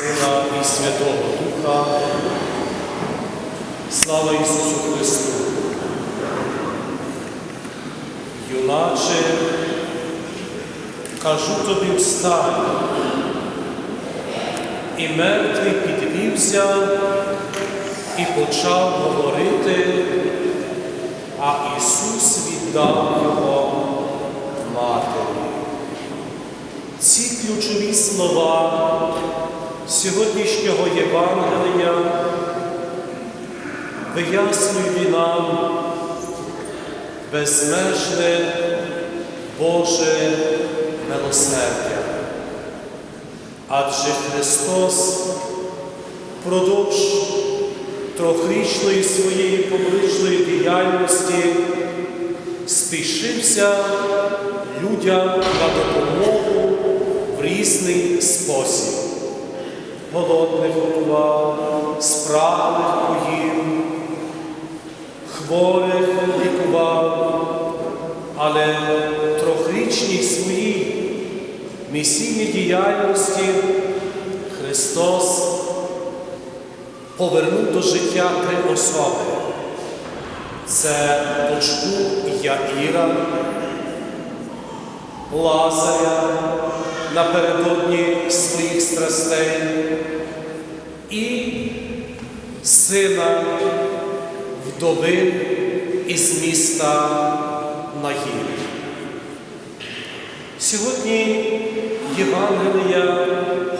Сина і Святого Духа. Слава Ісусу Христу! Юначе, кажу тобі встань, і мертвий підвівся і почав говорити, а Ісус віддав його матері. Ці ключові слова сьогоднішнього Євангелія вияснюють нам безмежне Боже милосердя. Адже Христос впродовж трьохрічної своєї публічної діяльності спішився людям на допомогу в різний спосіб. Голодних готував, справних поїв, хворих лікував, але трьохрічній своїй місійній діяльності Христос повернув до життя три особи. Це дочку Яїра, Лазаря напередодні своїх страстей і сина вдови із міста Нагір. Сьогодні Євангелія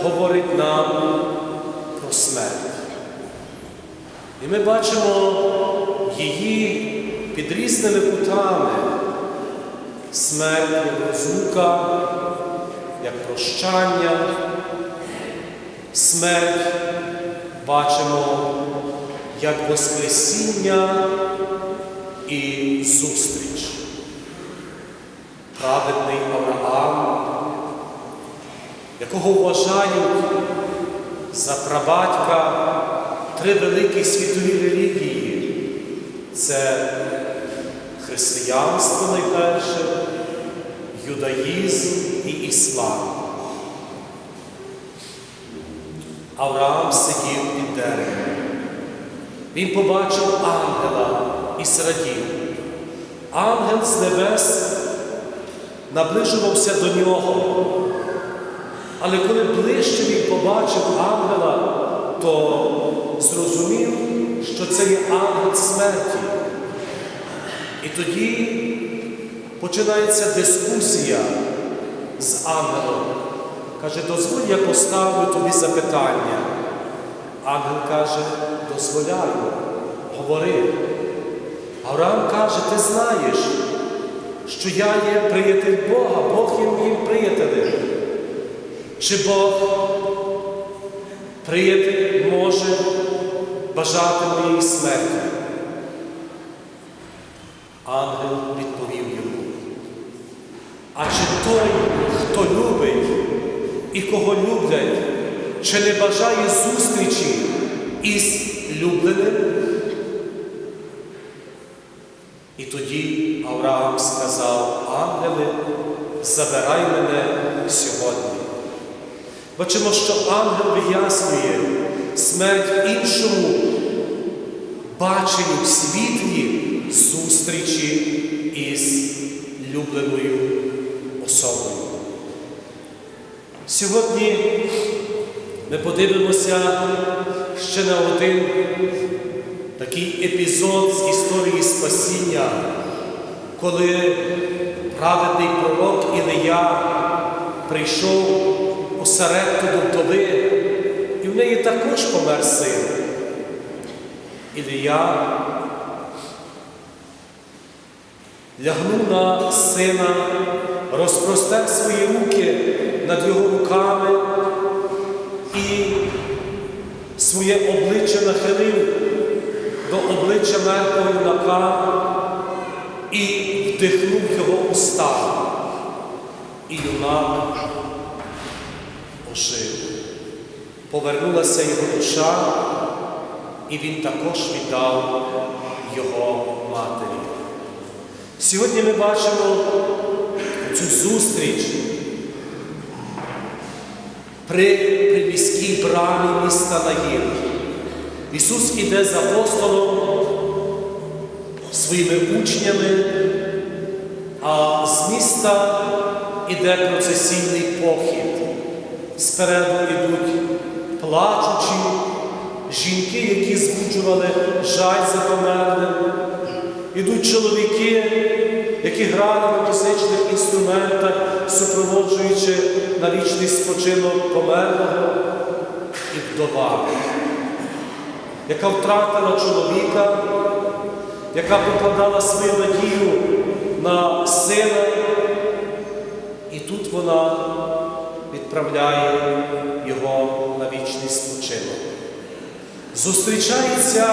говорить нам про смерть. І ми бачимо її під різними кутами. Смерть розлука, як прощання, смерть бачимо як Воскресіння і зустріч. Праведний Авраам, якого вважають за прабатька три великі світові релігії. Це християнство найперше, юдаїзм і іслам. Авраам сидів під деревом. Він побачив ангела і зрадів. Ангел з небес наближувався до нього. Але коли ближче він побачив ангела, то зрозумів, що це є ангел смерті. І тоді починається дискусія з ангелом. Каже, дозволь, я поставлю тобі запитання. Ангел каже, дозволяю, говори. Авраам каже, ти знаєш, що я є приятель Бога, Бог є моїм приятелем. Чи Бог, приятель, може бажати моєї смерті? Ангел відповів йому. А чи той, хто любить і кого люблять, чи не бажає зустрічі із любленим? І тоді Авраам сказав, ангели, забирай мене сьогодні. Бачимо, що ангел вияснює смерть іншому баченню в світлі зустрічі із любленою Сьогодні ми подивимося ще на один такий епізод з історії спасіння, коли праведний пророк Ілия прийшов у Саретту до вдови, і в неї також помер син. Ілія лягнув на сина, розпростер свої руки над його руками і своє обличчя нахилив до обличчя мертвого юнака і вдихнув його уста. І юнак ожив. Повернулася його душа, і він також віддав його матері. Сьогодні ми бачимо цю зустріч при приміській брамі міста Наїм. Ісус іде з апостолом, своїми учнями, а з міста іде процесійний похід. Спереду йдуть плачучі, жінки, які збуджували жаль за померлим, ідуть чоловіки, які грали на музичних інструментах, супроводжуючи на вічний спочинок померлого і вдова, яка втратила чоловіка, яка покладала свою надію на сина, і тут вона відправляє його на вічний спочинок. Зустрічається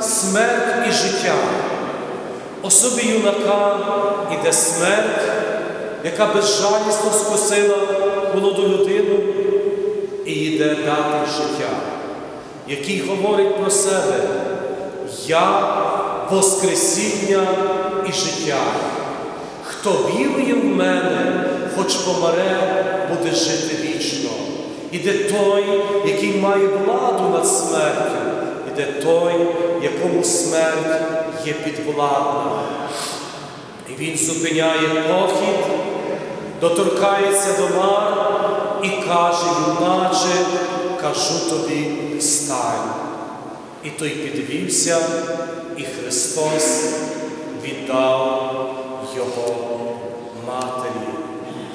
смерть і життя. Особі юнака іде смерть, яка безжалісно скосила молоду людину і йде дати життя, який говорить про себе Я Воскресіння і життя. Хто вірує в мене, хоч помре, буде жити вічно. Іде той, який має владу над смертю, іде той, якому смерть є підвладна. І він зупиняє похід, доторкається до мар і каже, юначе, кажу тобі, встань. І той підвівся, і Христос віддав його матері,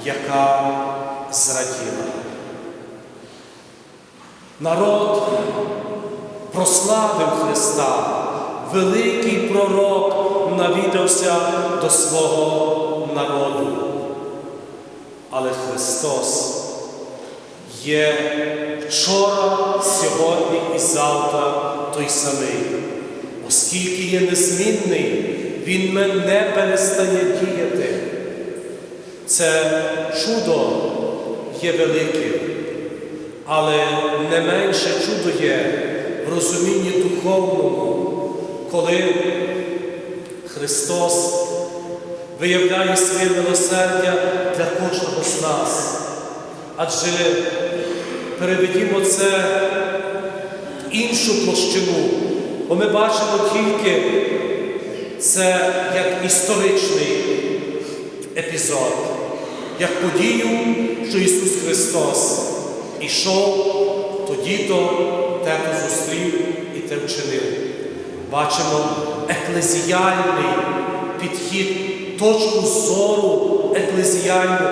яка зраділа. Народ прославив Христа, великий пророк навідався до свого народу. Але Христос є вчора, сьогодні і завтра той самий. Оскільки є незмінний, Він не перестає діяти. Це чудо є великим, але не менше чудо є в розумінні духовному, коли Христос виявляє своє милосердя для кожного з нас. Адже переведімо це в іншу площину, бо ми бачимо тільки це як історичний епізод, як подію, що Ісус Христос ішов, тоді-то те-то зустрів і те вчинив. Бачимо еклезіальний підхід, точку зору еклезіальну.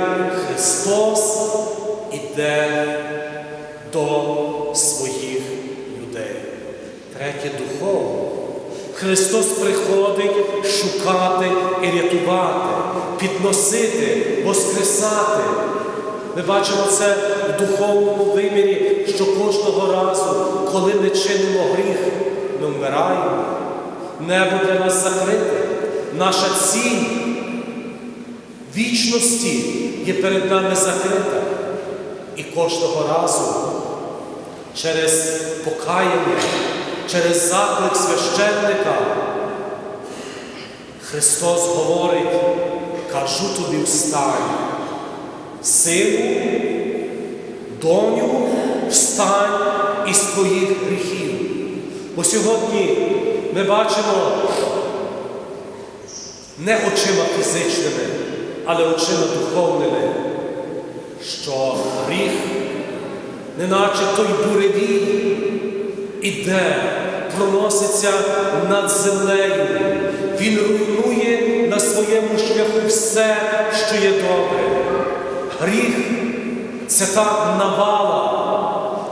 Христос іде до своїх людей. Третє духовно. Христос приходить шукати і рятувати, підносити, воскресати. Ми бачимо це в духовному вимірі, що кожного разу, коли ми чинимо гріх, ми вмираємо. Небо для нас закрите. Наша ціль вічності є перед нами закрита. І кожного разу через покаяння, через заклик священника Христос говорить, кажу тобі встань, сину, доню, встань із твоїх гріхів. Бо сьогодні ми бачимо не очима фізичними, але очима духовними, що гріх, неначе той буревій, іде, проноситься над землею. Він руйнує на своєму шляху все, що є добре. Гріх це та навала,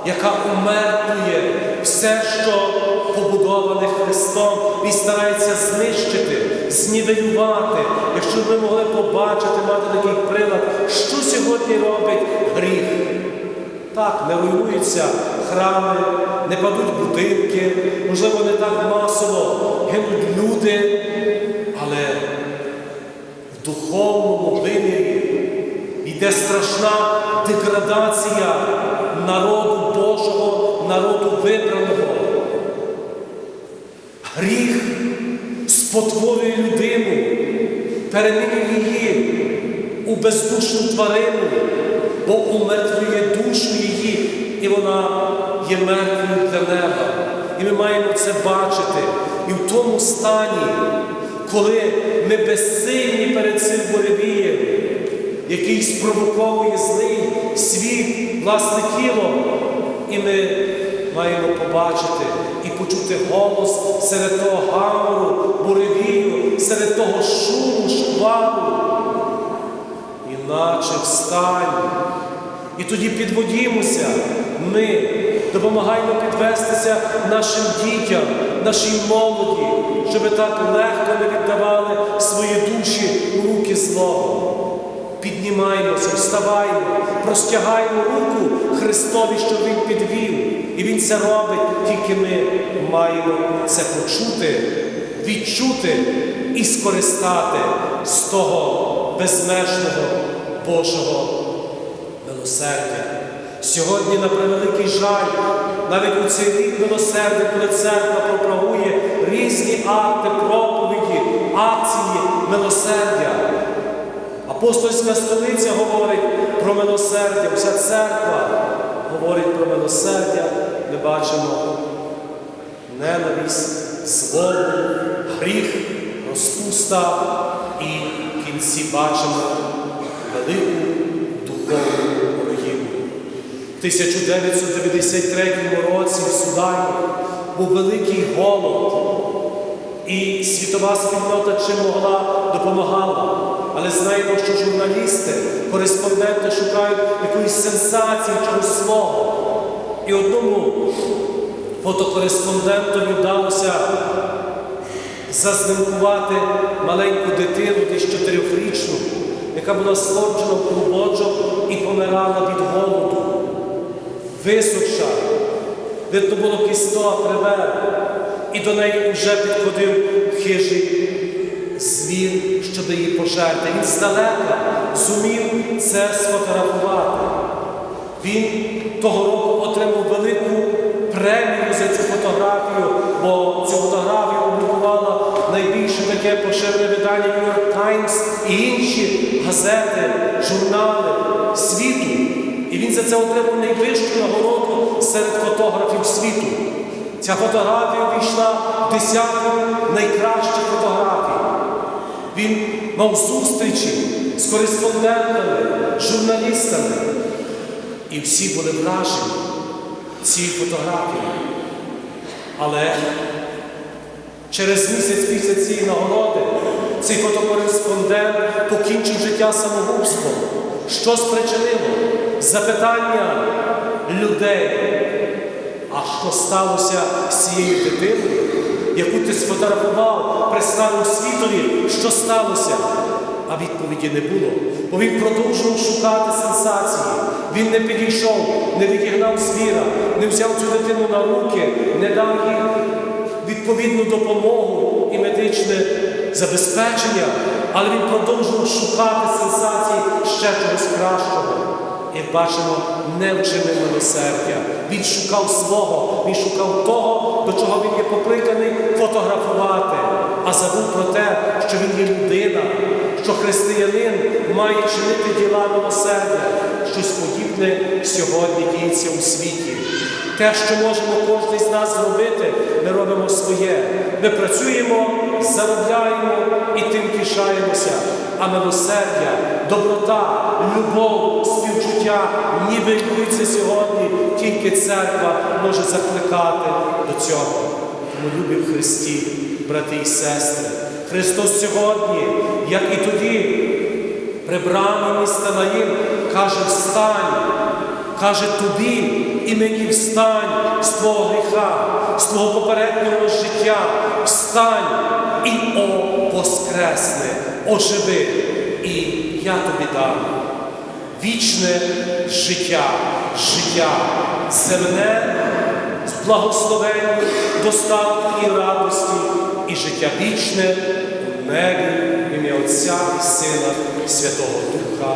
яка умертвує все, що побудоване Христом, і старається знищити, знівелювати. Якщо б ми могли побачити, мати такий прилад, що сьогодні робить гріх. Так, не руйнуються храми, не падуть будинки, можливо, не так масово гинуть люди, але в духовному вимірі йде страшна деградація народу спотворює людину, перемінює її у бездушну тварину, бо умертвує душу. її, і вона є мертвою для неба. І ми маємо це бачити. І в тому стані, коли ми безсильні перед цим буревієм, який спровоковує злий світ, власне тіло, і ми маємо побачити почути голос серед того гамору, буревію, серед того шуму, шквалу. Іначе встань. І тоді підводімося ми, допомагаємо підвестися нашим дітям, нашій молоді, щоб так легко не віддавали свої душі у руки злого. Піднімаємося, вставаємо, простягаємо руку Христові, щоб Він підвів. І Він це робить, тільки ми маємо це почути, відчути і скористати з того безмежного Божого милосердя. Сьогодні, на превеликий жаль, навіть у цей рік милосердя, коли церква пропагує різні акти, проповіді, акції милосердя. Апостольська столиця говорить про милосердя, вся церква говорить про милосердя, ми бачимо ненависть, злобу, гріх, розпуста і в кінці бачимо велику духовну руїну. В 1993 році в Судані був великий голод, і світова спільнота чим могла допомагала. Але знаємо, що журналісти, кореспонденти шукають якоїсь сенсації, чогось свого. І одному фотокореспондентові вдалося зазнимкувати маленьку дитину, десь чотирьохрічну, яка була сходжена в клубочок і помирала від голоду. Висохша, видно було кісток, ребер, і до неї вже підходив хижий звір, щоб її пожерти. Він здалека зумів це сфотографувати. Він того року отримав велику премію за цю фотографію, бо цю фотографію опублікувало найбільше таке поширене видання New York Times і інші газети, журнали світу. І він за це отримав найвищу нагороду серед фотографів світу. Ця фотографія увійшла в десятку найкращих фотографій. Він мав зустрічі з кореспондентами, журналістами. І всі були вражені цією фотографією. Але через місяць після цієї нагороди цей фотокореспондент покінчив життя самогубством. Що спричинило? Запитання людей. А що сталося з цією дитиною, яку ти сфотографував, представив світові, що сталося? А відповіді не було, бо він продовжував шукати сенсації. Він не підійшов, не відігнав звіра, не взяв цю дитину на руки, не дав їй відповідну допомогу і медичне забезпечення, але він продовжував шукати сенсації ще чогось кращого. Як бачимо, не вчинив милосердя. Він шукав свого, він шукав того, до чого він є покликаний фотографувати, а забув про те, що він є людина, що християнин має чинити діла милосердя. Щось подібне сьогодні діється у світі. Те, що можемо кожен з нас зробити, ми робимо своє. Ми працюємо, заробляємо і тим тішаємося. А милосердя, доброта, любов, співчуття нівелюється сьогодні. Тільки церква може закликати до цього. Тому любі в Христі, брати і сестри. Христос сьогодні, як і тоді, при брамі міста Наїм, каже: встань, каже тобі і мені встань з твого гріха, з твого попереднього життя, встань і о воскресне, оживи, і я тобі дам вічне життя, життя земне з благословенням, достатку і радості, і життя вічне в небі, в ім'я Отця і Сина, Святого Духа.